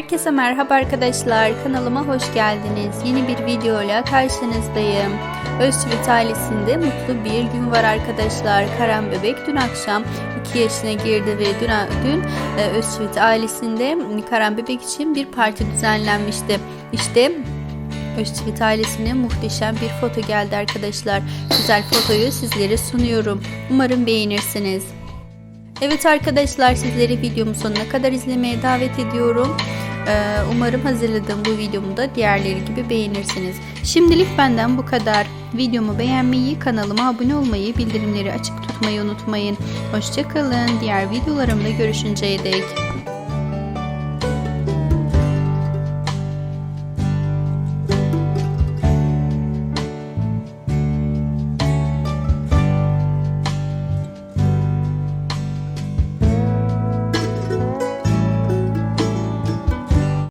Herkese merhaba arkadaşlar. Kanalıma hoş geldiniz. Yeni bir videoyla karşınızdayım. Özçivit ailesinde mutlu bir gün var arkadaşlar. Karan bebek dün akşam 2 yaşına girdi ve dün, dün e, Özçivit ailesinde Karan bebek için bir parti düzenlenmişti. İşte Özçivit ailesine muhteşem bir foto geldi arkadaşlar. Güzel fotoyu sizlere sunuyorum. Umarım beğenirsiniz. Evet arkadaşlar sizleri videomun sonuna kadar izlemeye davet ediyorum. Ee, umarım hazırladığım bu videomu da diğerleri gibi beğenirsiniz. Şimdilik benden bu kadar. Videomu beğenmeyi, kanalıma abone olmayı, bildirimleri açık tutmayı unutmayın. Hoşçakalın. Diğer videolarımda görüşünceye dek.